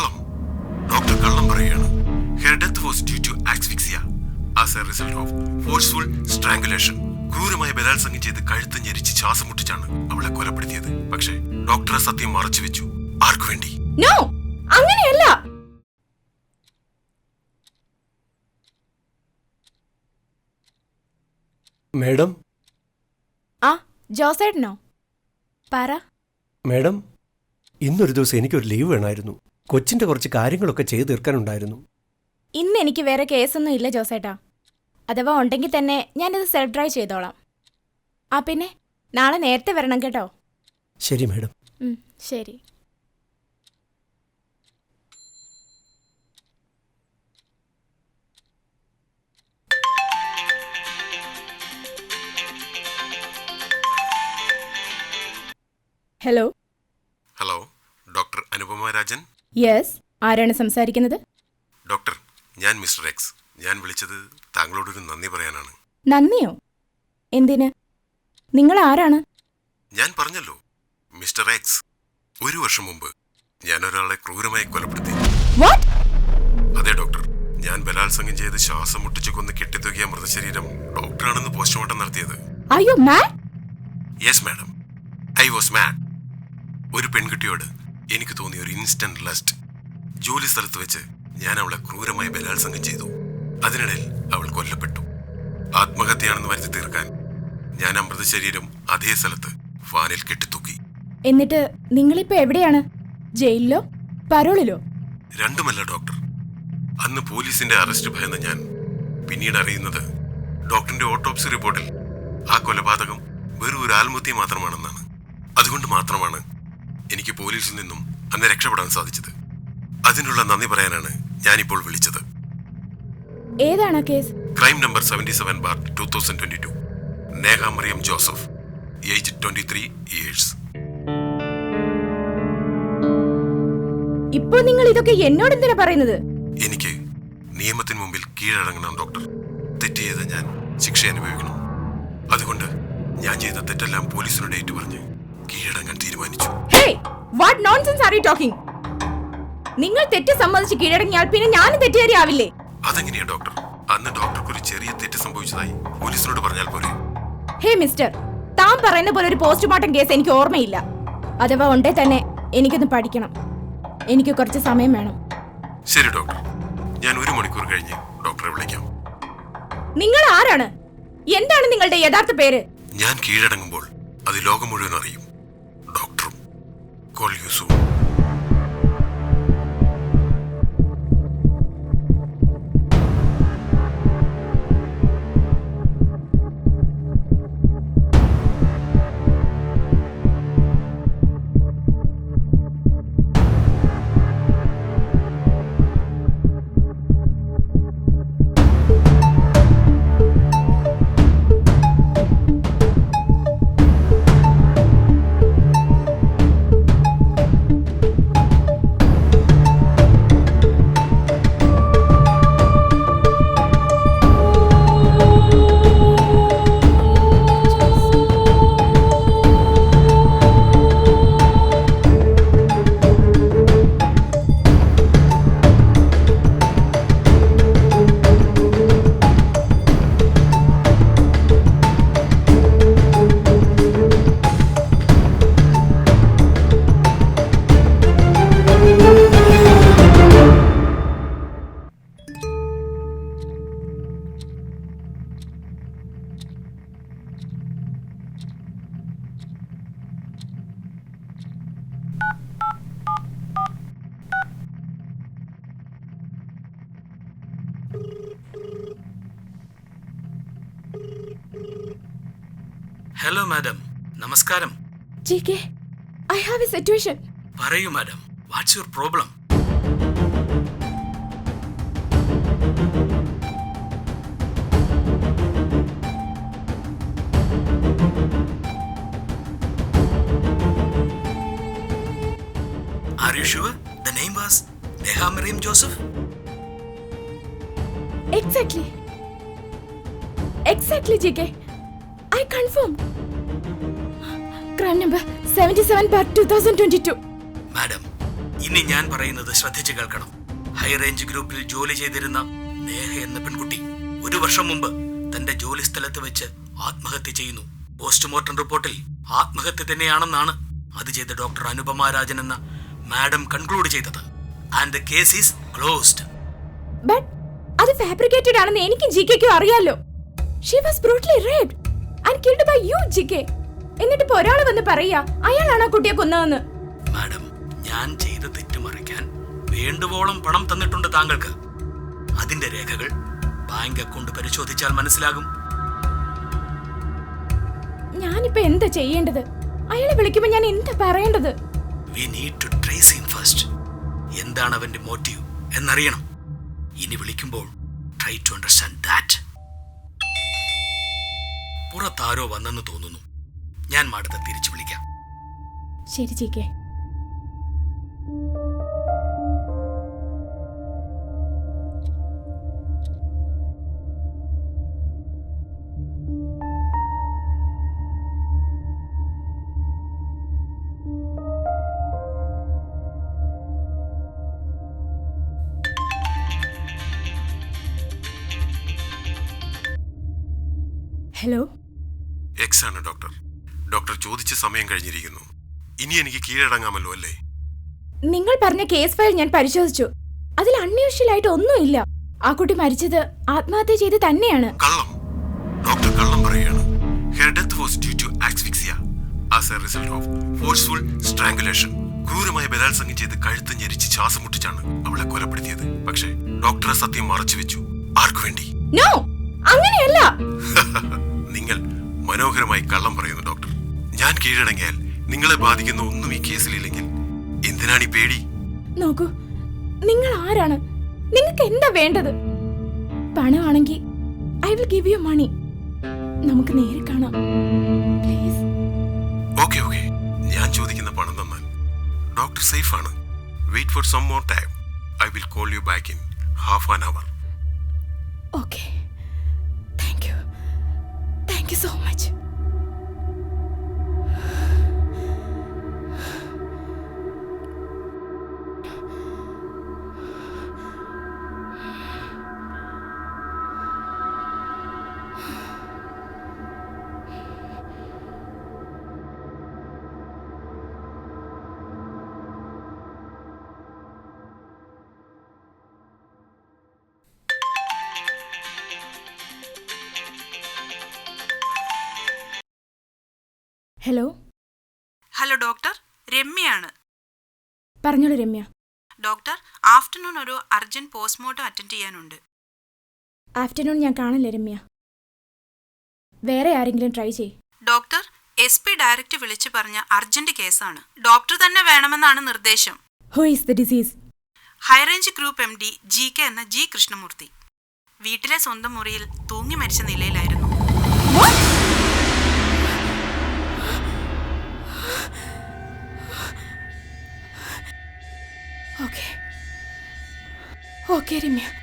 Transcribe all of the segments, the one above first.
കള്ളം ഡോക്ടർ കള്ളം പറയുകയാണ്. Her death was due to asphyxia as a result of forceful strangulation ക്രൂരമായ ബലാത്സംഗം ചെയ്ത് കഴുത്ത് ഞെരിച്ച് ശ്വാസം മുട്ടിച്ചാണ് അവളെ കൊലപ്പെടുത്തിയത്. പക്ഷേ ഡോക്ടറെ സത്യം മറച്ചു വെച്ചു. ആർക്കു വേണ്ടി? നോ അങ്ങനെയല്ല! മേഡം? ആ ജോസേട്ടനോ? പറ. മേഡം ഇന്നൊരു ദിവസം എനിക്കൊരു ലീവ് വേണമായിരുന്നു കൊച്ചിന്റെ കുറച്ച് കാര്യങ്ങളൊക്കെ ചെയ്തു തീർക്കാനുണ്ടായിരുന്നു. ഇന്ന് എനിക്ക് വേറെ കേസൊന്നും ഇല്ല ജോസേട്ടാ. അഥവാ ഉണ്ടെങ്കിൽ തന്നെ ഞാനിത് സെൽഫ് ഡ്രൈവ് ചെയ്തോളാം. ആ പിന്നെ നാളെ നേരത്തെ വരണം കേട്ടോ. ശരി മേഡം. ശരി. Hello. Hello doctor Anupama Rajan? Yes ആരാണ് സംസാരിക്കുന്നത്? ഡോക്ടർ ഞാൻ മിസ്റ്റർ എക്സ്. ഞാൻ വിളിച്ചത് താങ്കളോടൊരു നന്ദി പറയാനാണ്. നന്ദിയോ? എന്തിന്? നിങ്ങൾ ആരാണ്? ഞാൻ പറഞ്ഞല്ലോ മിസ്റ്റർ എക്സ്. ഒരു വർഷം മുമ്പ് ഞാൻ ഒരാളെ ക്രൂരമായി കൊലപ്പെടുത്തി. വാട്ട് അതെ ഡോക്ടർ. ഞാൻ ബലാത്സംഗം ചെയ്ത് ശ്വാസം മുട്ടിച്ചു കൊന്ന് കെട്ടിത്തൂക്കിയ മൃതശരീരം ഡോക്ടറാണെന്ന് പോസ്റ്റ്മോർട്ടം നടത്തിയത്. അയ്യോ mad yes madam I was mad ഒരു പെൺകുട്ടിയോട് എനിക്ക് തോന്നിയ ഒരു ഇൻസ്റ്റന്റ് ലസ്റ്റ് ജോലി സ്ഥലത്ത് വെച്ച് ഞാൻ അവളെ ക്രൂരമായി ബലാത്സംഗം ചെയ്തു. അതിനിടയിൽ അവൾ കൊല്ലപ്പെട്ടു. ആത്മഹത്യയാണെന്ന് വരുത്തി തീർക്കാൻ ഞാൻ അമൃത ശരീരം അതേ സ്ഥലത്ത് ഫാനിൽ കെട്ടിത്തൂക്കി. എന്നിട്ട് നിങ്ങളിപ്പോ എവിടെയാണ്? ജയിലിലോ? പരോളിലോ? രണ്ടുമല്ല ഡോക്ടർ അന്ന് പോലീസിന്റെ അറസ്റ്റ് ഭയന്ന ഞാൻ പിന്നീട് അറിയുന്നത് ഡോക്ടറിന്റെ ഓട്ടോപ്സി റിപ്പോർട്ടിൽ ആ കൊലപാതകം വെറും ഒരു ആത്മഹത്യ മാത്രമാണെന്നാണ്. അതുകൊണ്ട് മാത്രമാണ് എനിക്ക് പോലീസിൽ നിന്നും അന്ന് രക്ഷപ്പെടാൻ സാധിച്ചത്. അതിനുള്ള നന്ദി പറയാനാണ് ഞാനിപ്പോൾ വിളിച്ചത്. ഏതാണ് case? Crime number seventy seven bar two thousand twenty two. Neha Mariam Joseph age twenty three years. ഇപ്പോൾ നിങ്ങൾ ഇതൊക്കെ എന്നോട് എന്തിനാ പറയുന്നത്? എനിക്ക് നിയമത്തിന് മുമ്പിൽ കീഴടങ്ങണം ഡോക്ടർ. തെറ്റ് ചെയ്ത ഞാൻ ശിക്ഷ അനുഭവിക്കണം. അതുകൊണ്ട് ഞാൻ ചെയ്ത തെറ്റെല്ലാം പോലീസിനോട് ഏറ്റു പറഞ്ഞ് കീഴടങ്ങാൻ തീരുമാനിച്ചു. What nonsense are you talking നിങ്ങൾ തെറ്റ് സമ്മതിച്ച് കീഴടങ്ങിയാൽ പിന്നെ ഞാനും തെറ്റുകാരിയാവില്ലേ? അതെങ്ങനെയാ ഡോക്ടർ? അന്ന് ഡോക്ടർക്ക് ഒരു ചെറിയ തെറ്റ് സംഭവിച്ചതായി പോലീസിനോട് പറഞ്ഞാൽ പോരെ? ഹേ മിസ്റ്റർ താൻ പറയുന്ന പോലെ ഒരു പോസ്റ്റ്മോർട്ടം കേസ് എനിക്ക് ഓർമ്മയില്ല. അഥവാ ഉണ്ടേ തന്നെ എനിക്കൊന്ന് പഠിക്കണം. എനിക്ക് കുറച്ച് സമയം വേണം. ശരി ഡോക്ടർ. ഞാൻ ഒരു മണിക്കൂർ കഴിഞ്ഞ് ഡോക്ടറെ വിളിക്കാം. നിങ്ങൾ ആരാണ്? എന്താണ് നിങ്ങളുടെ യഥാർത്ഥ പേര്? ഞാൻ കീഴടങ്ങുമ്പോൾ അത് ലോകം മുഴുവൻ അറിയും. കോൾ യൂസു ഹലോ മാഡം നമസ്കാരം. G K I have a situation പറയൂ madam what's your problem are you sure the name was Neha Mariam Joseph exactly exactly G K seventy seven bar two thousand twenty two madam ഇനി ഞാൻ പറയുന്നത് ശ്രദ്ധിച്ചു കേൾക്കണം. High range ഗ്രൂപ്പിൽ ജോലി ചെയ്തിരുന്ന നേഹ എന്ന പെൺകുട്ടി ഒരു വർഷം മുമ്പ് തന്റെ ജോലി സ്ഥലത്ത് വെച്ച് ആത്മഹത്യ ചെയ്യുന്നു. പോസ്റ്റ്മോർട്ടം റിപ്പോർട്ടിൽ ആത്മഹത്യ തന്നെയാണെന്നാണ് അത് ചെയ്ത ഡോക്ടർ അനുപമ രാജൻ എന്ന മാഡം കൺക്ലൂഡ് ചെയ്തത്. And the case is closed but അത് ഫാബ്രിക്കേറ്റഡ് ആണെന്ന് എനിക്കും ജി കെക്കും അറിയാലോ. She was brutally raped and killed by you G K എന്നിട്ട് ഇപ്പൊ ഒരാൾ വന്ന് പറയാ അയാളാണ് ആ കുട്ടിയെ കൊന്നതെന്ന്? മാഡം ഞാൻ ചെയ്ത തെറ്റ് മറയ്ക്കാൻ വേണ്ടുവോളം പണം തന്നിട്ടുണ്ട് താങ്കൾക്ക്. അതിന്റെ രേഖകൾ ബാങ്ക് അക്കൗണ്ട് പരിശോധിച്ചാൽ മനസ്സിലാകും. ഞാനിപ്പോ എന്താ ചെയ്യേണ്ടത്? അയാളെ വിളിക്കുമ്പോ ഞാൻ എന്താ പറയേണ്ടത്? We need to trace him first എന്താണ് അവന്റെ മോട്ടീവ് എന്നറിയണം. ഇനി വിളിക്കുമ്പോൾ ട്രൈ ടു അണ്ടർസ്റ്റാൻഡ് ദാറ്റ് പുറത്താരോ വന്നെന്ന് തോന്നുന്നു. ഞാൻ മാഡത്തെ തിരിച്ചു വിളിക്കാം. ശരി ജി എക്സ് ആണ് ഡോക്ടർ ഡോക്ടർ ചോദിച്ച സമയം കഴിഞ്ഞിരിക്കുന്നു. ഇനി എനിക്ക് കീഴടങ്ങാമല്ലോ അല്ലേ? നിങ്ങൾ പറഞ്ഞ കേസ് ഫയൽ ഞാൻ പരിശോധിച്ചു. അതിൽ അൺയൂഷ്വൽ ആയിട്ട് ഒന്നുമില്ല. ആ കുട്ടി മരിച്ചത് ആത്മഹത്യ ചെയ്ത് തന്നെയാണ്. കള്ളം. ഡോക്ടർ കള്ളം പറയുകയാണ്. Her death was due to asphyxia as a result of forceful strangulation ക്രൂരമായ ബലാത്സംഗം ചെയ്ത് കഴുത്ത് ഞെരിച്ച് ശ്വാസം മുട്ടിച്ചാണ് അവളെ കൊലപ്പെടുത്തിയത്. പക്ഷേ ഡോക്ടറെ സത്യം മറച്ചു വെച്ചു. ആർക്കു വേണ്ടി? നോ അങ്ങനെയല്ല. മനോഹരമായി കള്ളം പറയുന്നു ഡോക്ടർ. ഞാൻ കീഴടങ്ങിയാൽ നിങ്ങളെ ബാധിക്കുന്ന ഒന്നും ഈ കേസിലില്ലെങ്കിൽ എന്തിനാണ് ഈ പേടി? നോക്കൂ നിങ്ങൾ ആരാണ്? നിങ്ങൾക്ക് എന്താ വേണ്ടത്? പണമാണെങ്കിൽ I will give you money. നമുക്ക് നേരെ കാണാം. പ്ലീസ്. Okay okay. ഞാൻ ചോദിക്കുന്ന പണം തന്നാൽ. ഡോക്ടർ സേഫ് ആണ് wait for some more time. I will call you back in half an hour. Okay. Thank you so hello hello doctor രമ്യയാണ്. പറഞ്ഞോളൂ Ramya. Doctor afternoon ഒരു അർജന്റ് പോസ്റ്റ്മോർട്ടം അറ്റൻഡ് ചെയ്യാനുണ്ട്. Afternoon ഞാൻ കാണില്ല രമ്യ. വേറെ ആരെങ്കിലും ട്രൈ ചെയ് ഡോക്ടർ എസ് പി ഡയറക്റ്റ് വിളിച്ചു പറഞ്ഞ അർജന്റ് കേസാണ്. ഡോക്ടർ തന്നെ വേണമെന്നാണ് നിർദ്ദേശം. Who is the deceased high range group M D G K എന്ന ജി കൃഷ്ണമൂർത്തി. വീട്ടിലെ സ്വന്തം മുറിയിൽ തൂങ്ങി മരിച്ച നിലയിലായിരുന്നു. Okay okay Ramya okay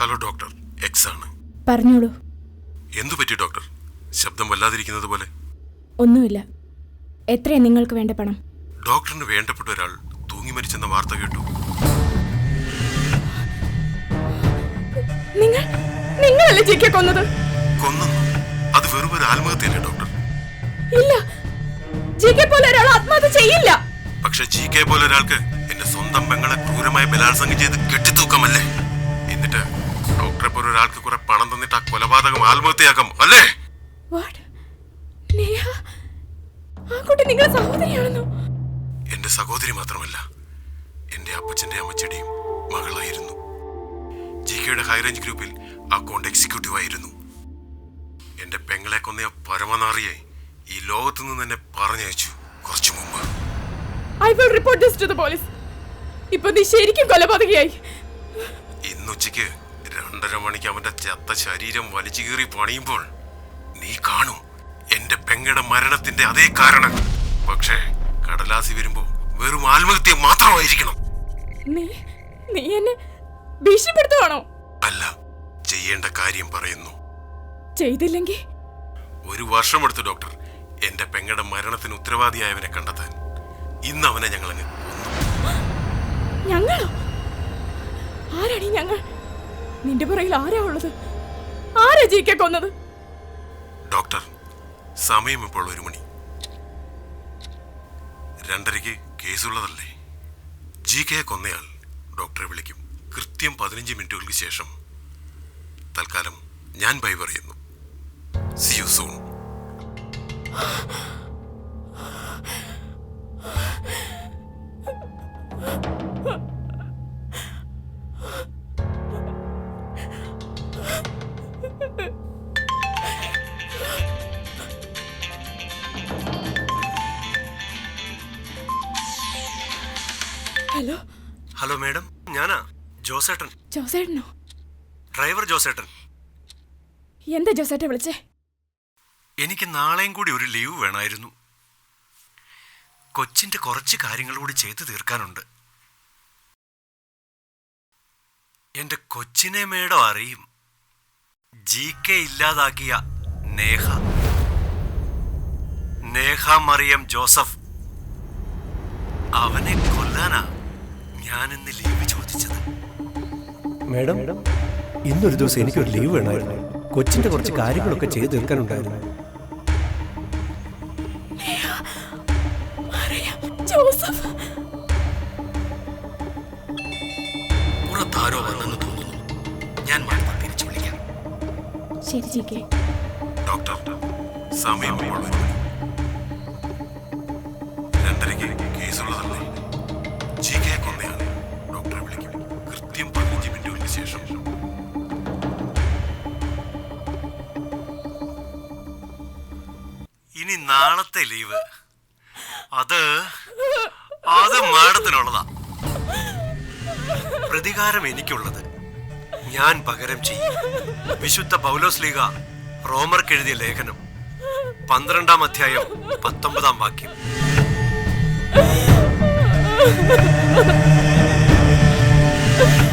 hello doctor X ആണ്. പറഞ്ഞോളൂ. എന്തു പറ്റി ഡോക്ടർ ശബ്ദം വല്ലാതിരിക്കുന്നത് പോലെ. ഒന്നുമില്ല. എത്രയാ നിങ്ങൾക്ക് വേണ്ട പണം? ഡോക്ടറിന് വേണ്ടപ്പെട്ട ഒരാൾ തൂങ്ങി മരിച്ചെന്ന വാർത്ത കേട്ടു. നിങ്ങൾ? നിങ്ങളല്ലേ ജിക്കെ കൊന്നത്? കൊന്നു. അത് വെറും ഒരു ആത്മഹത്യയല്ലേ ഡോക്ടർ ഇല്ല. ജിക്കെ പോലെ ഒരാൾ ആത്മഹത്യ ചെയ്യില്ല. പക്ഷെ ജി കെ പോലെ ഒരാൾക്ക് എന്റെ സ്വന്തം പെങ്ങളെ ക്രൂരമായി ബലാത്സംഗം ചെയ്ത് കെട്ടിത്തൂക്കമല്ലേ? എന്നിട്ട് ഡോക്ടറെ പോലെ ഒരാൾക്ക് കുറെ പണം തന്നിട്ട് ആ കൊലപാതകം ആത്മഹത്യയാക്കാം അല്ലേ? എന്റെ സഹോദരി മാത്രമല്ല എന്റെ അപ്പച്ചന്റെ അമ്മച്ചടിയും മകളായിരുന്നു. ജി കെയുടെ ഹൈറേഞ്ച് ഗ്രൂപ്പിൽ അക്കൗണ്ട് എക്സിക്യൂട്ടീവ് ആയിരുന്നു. എന്റെ പെങ്ങളെ കൊന്നയ പരമനാറിയെ ഈ ലോകത്തു നിന്ന് തന്നെ പറഞ്ഞയച്ചു കുറച്ചു മുമ്പ്. I will report this to the police ഇപ്പൊ നീ ശരിക്കും കൊലപാതകയായി. ഇന്നുച്ചയ്ക്ക് രണ്ടര മണിക്ക് അവന്റെ ചത്ത ശരീരം വലിച്ചു കീറി പണിയുമ്പോൾ നീ കാണും എന്റെ പെങ്ങയുടെ മരണത്തിന്റെ അതേ കാരണം. പക്ഷേ കടലാസി വരുമ്പോ വെറും ആത്മഹത്യ മാത്രമായിരിക്കണം. നീ നീ എന്നെ ഭീഷണിപ്പെടുത്തുവാണോ? അല്ല ചെയ്യേണ്ട കാര്യം പറയുന്നു. ചെയ്തില്ലെങ്കിൽ? ഒരു വർഷം വർഷമെടുത്തു ഡോക്ടർ. എന്റെ പെങ്ങളുടെ മരണത്തിന് ഉത്തരവാദിയായവനെ കണ്ടെത്താൻ ഇന്ന് അവനെ ഞങ്ങൾ അങ്ങ് ഞങ്ങളോ? ആരാണ് ഞങ്ങൾ? നിന്റെ പുറകിൽ ആരാ ഉള്ളത്? ആരാ ജീക്കെ കൊന്നത്? ഡോക്ടർ സമയം ഇപ്പോൾ ഒരു മണി. രണ്ടരയ്ക്ക് കേസുള്ളതല്ലേ? ജി കെ കൊന്നയാൾ ഡോക്ടറെ വിളിക്കും. കൃത്യം പതിനഞ്ച് മിനിറ്റുകൾക്ക് ശേഷം. തൽക്കാലം ഞാൻ ബൈ പറയുന്നു. See you soon hello? Hello madam. ഞാനാ? ജോസേട്ടൻ. ജോസേട്ടനോ? ഡ്രൈവർ ജോസേട്ടൻ. എന്താ ജോസേട്ടൻ വിളിച്ചേ? എനിക്ക് നാളെയും കൂടി ഒരു ലീവ് വേണമായിരുന്നു കൊച്ചിന്റെ കുറച്ച് കാര്യങ്ങൾ കൂടി ചെയ്തു തീർക്കാനുണ്ട്. എന്റെ കൊച്ചിനെ മേഡം അറിയും. ജി കെ ഇല്ലാതാക്കിയ നേഹ. നേഹ മറിയം ജോസഫ്. അവനെ കൊല്ലാനാ ഞാൻ ഇന്ന് ലീവ് ചോദിച്ചത്. മേഡം ഇന്നൊരു ദിവസം എനിക്കൊരു ലീവ് വേണമായിരുന്നു കൊച്ചിന്റെ കുറച്ച് കാര്യങ്ങളൊക്കെ ചെയ്തു തീർക്കാനുണ്ടായിരുന്നു. ജോസഫ്. പുറത്താരോ വന്നെന്ന് തോന്നുന്നു. ഞാൻ മാഡത്തെ തിരിച്ചു വിളിക്കാം. ശരി ജീക്കെ ഡോക്ടർ സമയം രണ്ടരയ്ക്ക് കേസുള്ളതല്ലേ? ജി കെ കൊന്നയാൾ ഡോക്ടറെ വിളിക്കും. കൃത്യം പതിനഞ്ച് മിനിറ്റുകൾക്ക് ശേഷം. ഇനി നാളത്തെ ലീവ്. അത് അത് മാഡത്തിനുള്ളതാ. പ്രതികാരം എനിക്കുള്ളത് ഞാൻ പകരം ചെയ്യും. വിശുദ്ധ പൗലോസ് ലീഗ റോമർക്ക് എഴുതിയ ലേഖനം. പന്ത്രണ്ടാം അധ്യായം പത്തൊമ്പതാം വാക്യം.